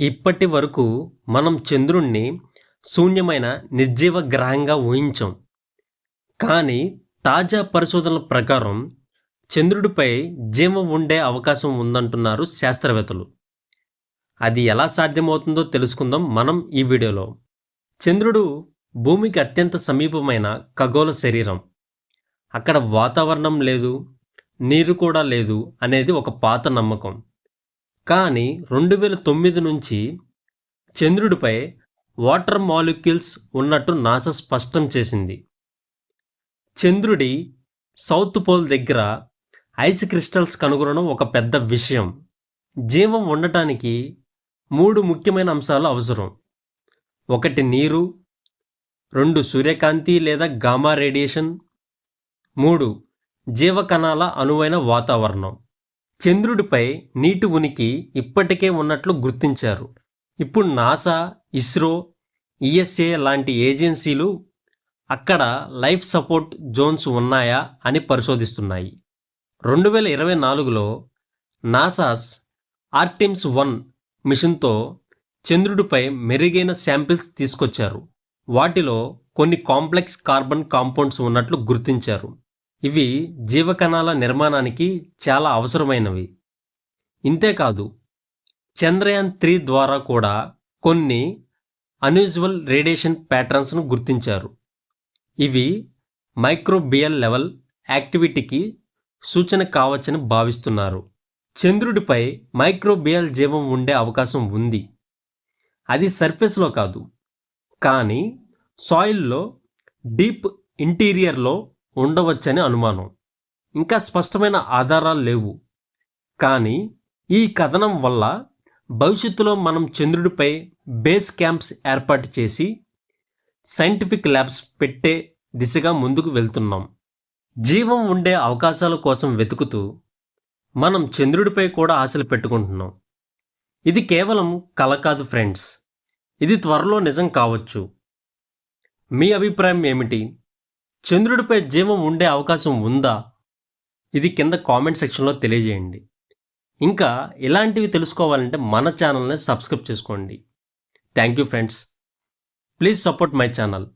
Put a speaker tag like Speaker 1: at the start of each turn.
Speaker 1: ఇప్పటి వరకు మనం చంద్రుణ్ణి శూన్యమైన నిర్జీవ గ్రహంగా ఊహించాం. కానీ తాజా పరిశోధనల ప్రకారం చంద్రుడిపై జీవం ఉండే అవకాశం ఉందంటున్నారు శాస్త్రవేత్తలు. అది ఎలా సాధ్యమవుతుందో తెలుసుకుందాం మనం ఈ వీడియోలో. చంద్రుడు భూమికి అత్యంత సమీపమైన ఖగోళ శరీరం. అక్కడ వాతావరణం లేదు నీరు కూడా లేదు అనేది ఒక పాత నమ్మకం. కానీ రెండు వేల తొమ్మిది నుంచి చంద్రుడిపై వాటర్ మాలిక్యూల్స్ ఉన్నట్టు నాసా స్పష్టం చేసింది. చంద్రుడి సౌత్ పోల్ దగ్గర ఐస్ క్రిస్టల్స్ కనుగొనడం ఒక పెద్ద విషయం. జీవం ఉండటానికి మూడు ముఖ్యమైన అంశాలు అవసరం. ఒకటి నీరు రెండు సూర్యకాంతి లేదా గామా రేడియేషన్ మూడు జీవకణాల అనువైన వాతావరణం. చంద్రుడిపై నీటి ఉనికి ఇప్పటికే ఉన్నట్లు గుర్తించారు. ఇప్పుడు నాసా ఇస్రో ఈఎస్ఏ లాంటి ఏజెన్సీలు అక్కడ లైఫ్ సపోర్ట్ జోన్స్ ఉన్నాయా అని పరిశోధిస్తున్నాయి. రెండు వేల ఇరవై నాలుగులో నాసాస్ ఆర్టిమ్స్ వన్ మిషన్తో చంద్రుడిపై మెరుగైన శాంపిల్స్ తీసుకొచ్చారు. వాటిలో కొన్ని కాంప్లెక్స్ కార్బన్ కాంపౌండ్స్ ఉన్నట్లు గుర్తించారు. ఇవి జీవకణాల నిర్మాణానికి చాలా అవసరమైనవి. ఇంతేకాదు చంద్రయాన్ త్రీ ద్వారా కూడా కొన్ని అన్యూజువల్ రేడియేషన్ ప్యాటర్న్స్ను గుర్తించారు. ఇవి మైక్రోబియల్ లెవెల్ యాక్టివిటీకి సూచన కావచ్చని భావిస్తున్నారు. చంద్రుడిపై మైక్రోబియల్ జీవం ఉండే అవకాశం ఉంది. అది సర్ఫేస్లో కాదు కానీ సాయిల్లో డీప్ ఇంటీరియర్లో ఉండవచ్చని అనుమానం. ఇంకా స్పష్టమైన ఆధారాలు లేవు. కానీ ఈ కథనం వల్ల భవిష్యత్తులో మనం చంద్రుడిపై బేస్ క్యాంప్స్ ఏర్పాటు చేసి సైంటిఫిక్ ల్యాబ్స్ పెట్టే దిశగా ముందుకు వెళ్తున్నాం. జీవం ఉండే అవకాశాల కోసం వెతుకుతూ మనం చంద్రుడిపై కూడా ఆశలు పెట్టుకుంటున్నాం. ఇది కేవలం కల కాదు ఫ్రెండ్స్. ఇది త్వరలో నిజం కావచ్చు. మీ అభిప్రాయం ఏమిటి? చంద్రుడిపై జీవం ఉండే అవకాశం ఉందా? ఇది కింద కామెంట్ సెక్షన్లో తెలియజేయండి. ఇంకా ఇలాంటివి తెలుసుకోవాలంటే మన ఛానల్ని సబ్స్క్రైబ్ చేసుకోండి. Thank you friends. Please support my channel.